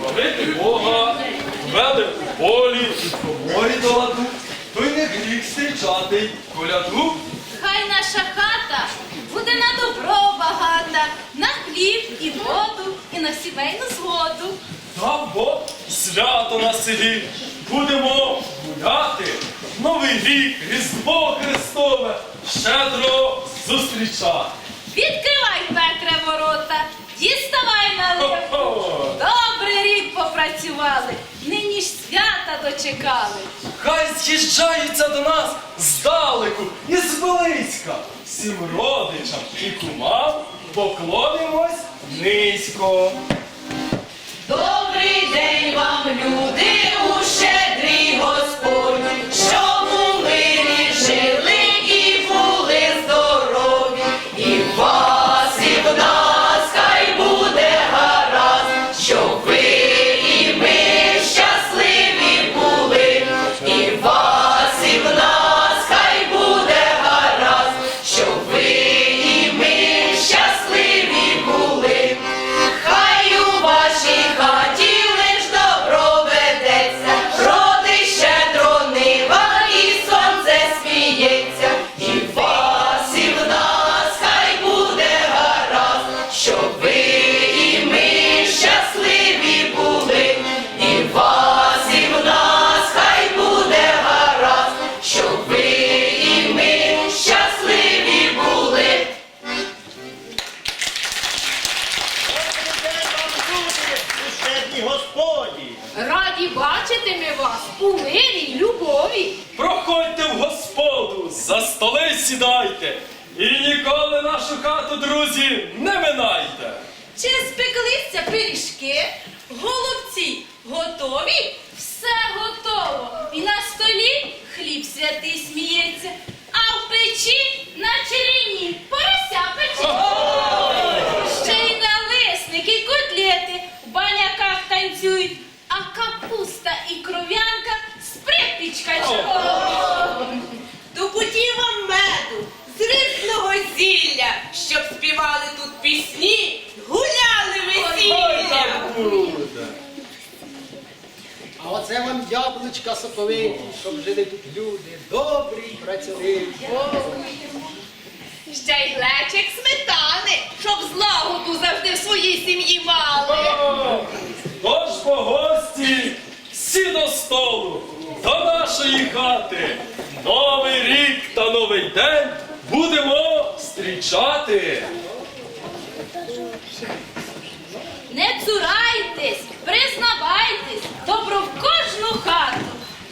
Славити Бога, вели у полі, і по морі до ладу, то й не гріх зустрічати коляду. Хай наша хата буде на добро багата, на хліб і воду, і на сімейну згоду. Та бо свято на селі. Будемо гуляти. Новий рік, Різдво Христове, щедро зустрічати. Відкривай Петре ворота, дочекали. Хай з'їжджаються до нас здалеку і зблизька. Всім родичам і кумам поклонимось низько. Добрий день вам, люди, у щедрий Господь, щоб ніколи друзі, не минайте. Чи спеклися пиріжки? Голубці готові? Все готово. І на столі хліб святий сміється, а в печі на черені порося пече. Ще й налисники, котлети в баняках танцюють, а капуста і кров'янка з припічка чекають. До путі вам меду, з різного зілля, щоб співали тут пісні, гуляли Ой, весілля. так буде. А оце вам яблучка соковиті, щоб жили тут люди, добрі, працьовиті. Ще й глечик сметани, щоб злагоду завжди в своїй сім'ї мали. Тож по гості, всі до столу, до нашої хати. Новий рік та новий день будемо зустрічати. Не цурайтесь, признавайтесь, добро в кожну хату.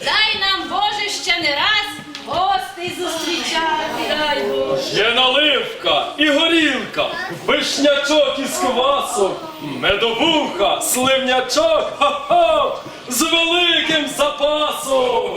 Дай нам, Боже, ще не раз гостей зустрічати. Дай Боже. Є наливка і горілка, вишнячок із квасом, медовуха, сливнячок, ха-ха, з великим запасом.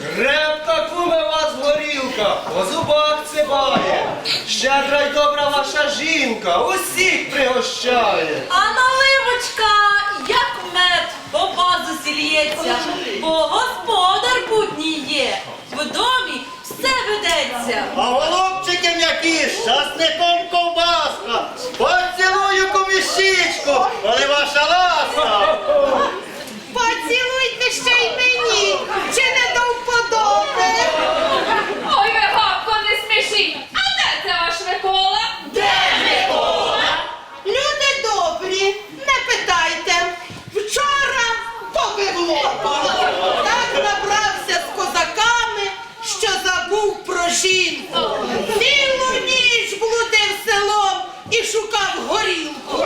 Крепка куме вас горілка, по зубах цибає. Щедра й добра ваша жінка, усіх пригощає. А наливочка, як мед, по базу сільється, бо господар будній є, в домі все ведеться. А голубчики м'які, з часником ковбаска. Поцілую коміщичку, коли ваша ласка. Поцілуйте ще й мені, чи не до вподоби? Ой, ви гапко не смішіть. А де це ваш Микола? Де Микола? Люди добрі, не питайте. Вчора побило. Так набрався з козаками, що забув про жінку. Цілу ніч блудив селом і шукав горілку.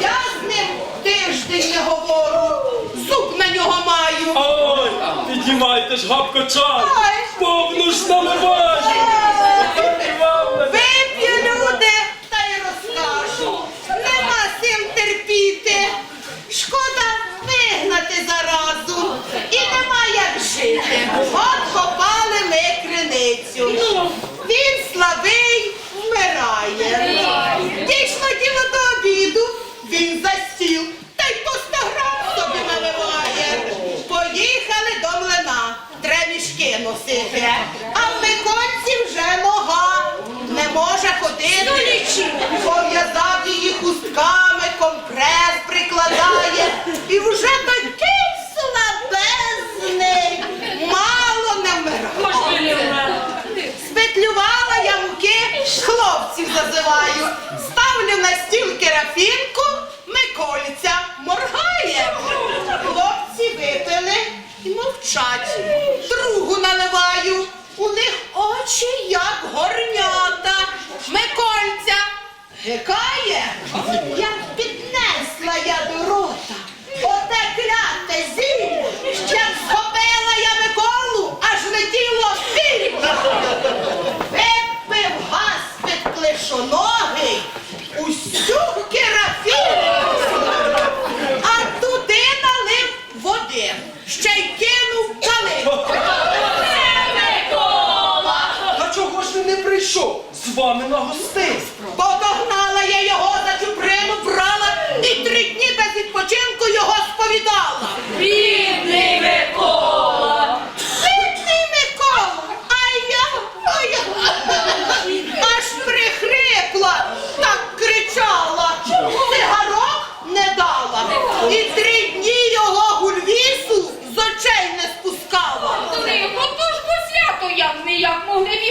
Я з ним тиждень не говорю, зуб на нього маю. Ой, піднімайте ж гапко чай, повну ж наливаю. На Миколіця моргає. Хлопці випили і мовчать. Другу наливаю. У них очі як горнята. Микольця гикає, як піднесла я до рота. Оте кляте зілля, ще б схопила я Миколу, аж летіло в фільм. Випив гаспит клишоногий, усю керафінку, а туди налив води, ще й кинув калинку. Та чого ж він не прийшов з вами на? Подогнала я його за чуприну, брала і три дні без відпочинку його сповідала. Бідний Микола! Бідний Микола, а я, а я аж прихрипла, так кричала. Цигарок не дала. І три дні його гульвісу з очей не спускала. Ото ж бо свято як не як могли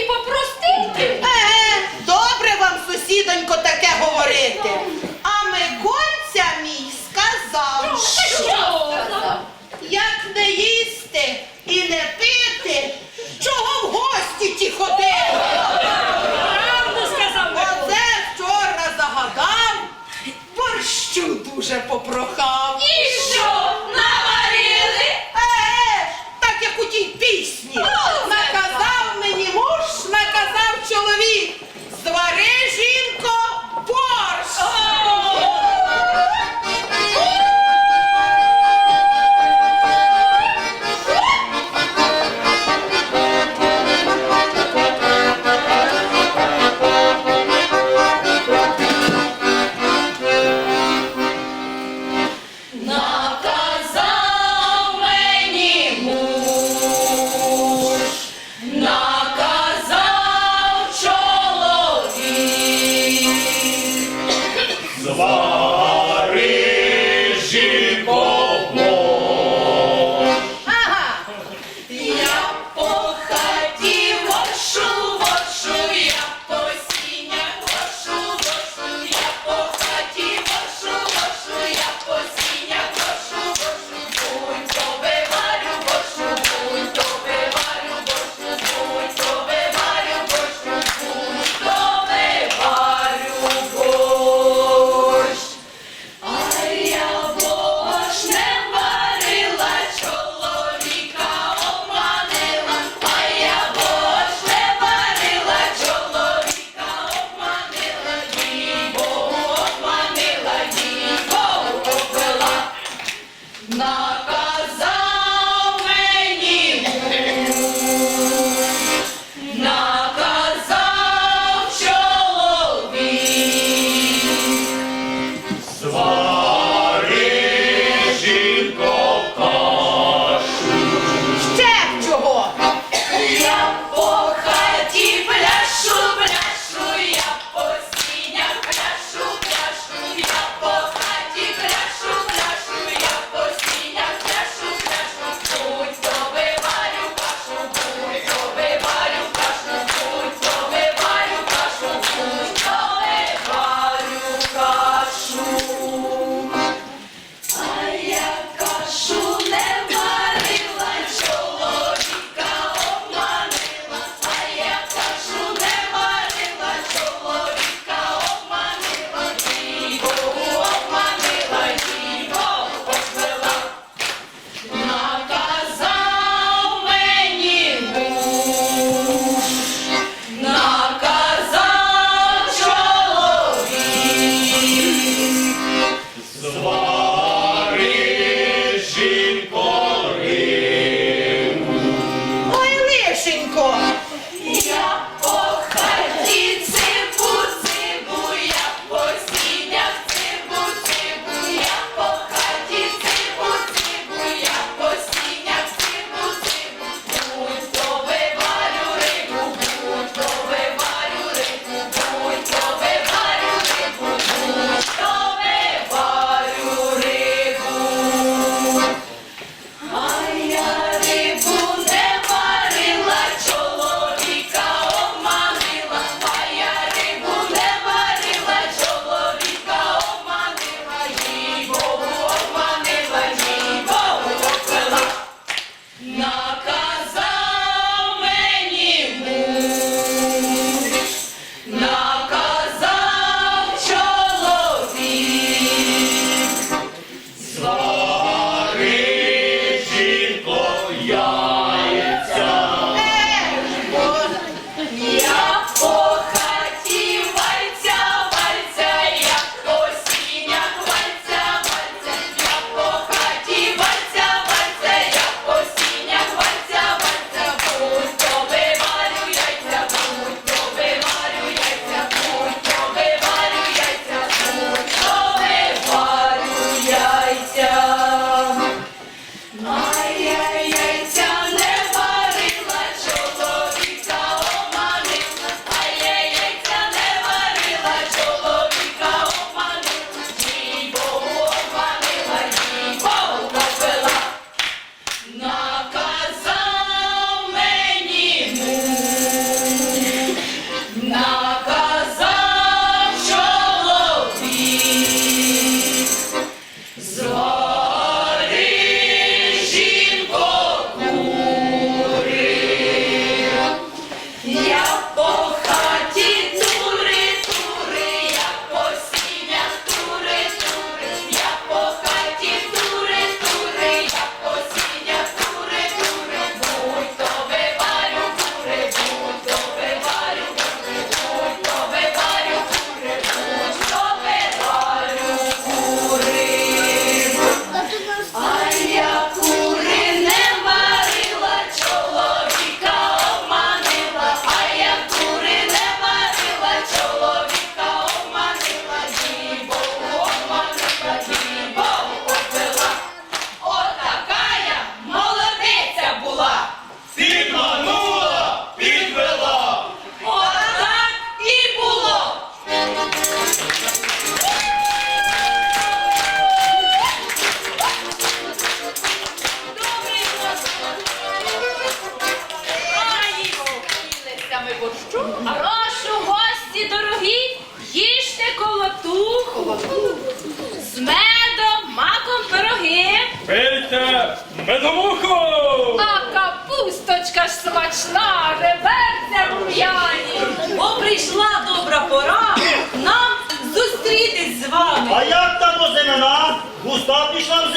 на-на, густа пішла в.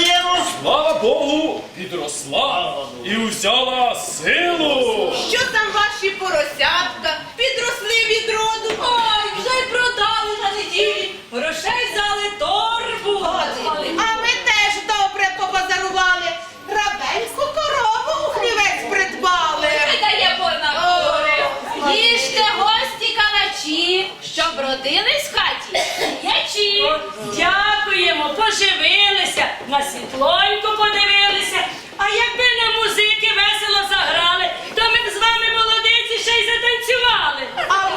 Слава Богу, підросла і взяла силу. Що там ваші поросятка? Підросли від роду. Ой, вже й продали на неділі. Грошей за. щоб родились в хаті. Ячі. Дякуємо, поживилися, на світлоньку подивилися. А якби на музики весело заграли, то ми б з вами молодиці ще й затанцювали. А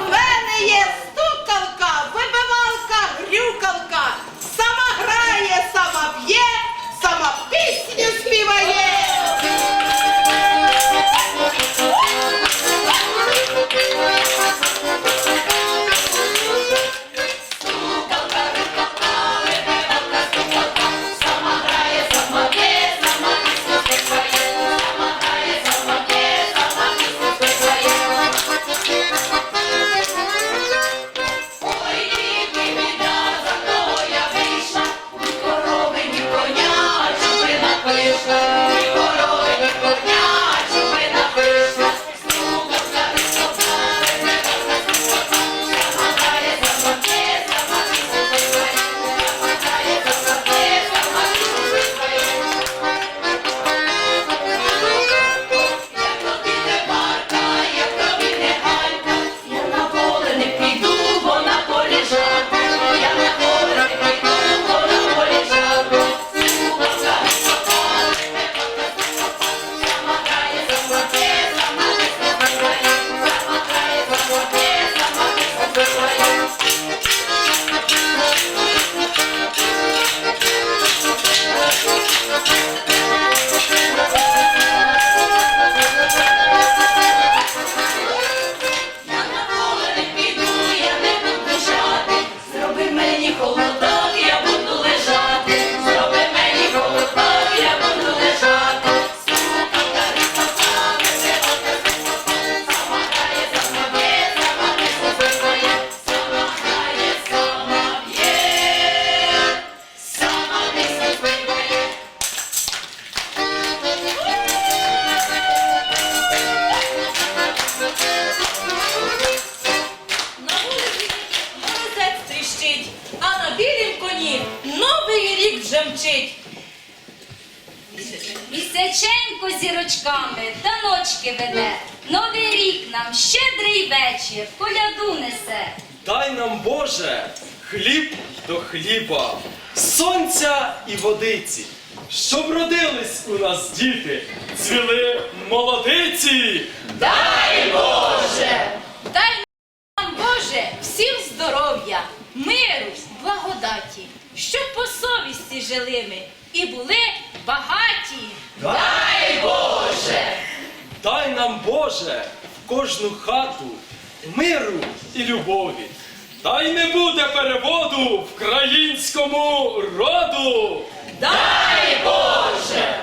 Новий рік нам щедрий вечір, коляду несе. Дай нам, Боже, хліб до хліба, сонця і водиці, щоб родились у нас діти, цвіли молодиці. Дай Боже! Дай нам, Боже, всім здоров'я, миру, благодаті, щоб по совісті жили ми і були багаті. Дай Боже! Дай нам, Боже, в кожну хату миру і любові. Дай не буде переводу українському роду. Дай Боже!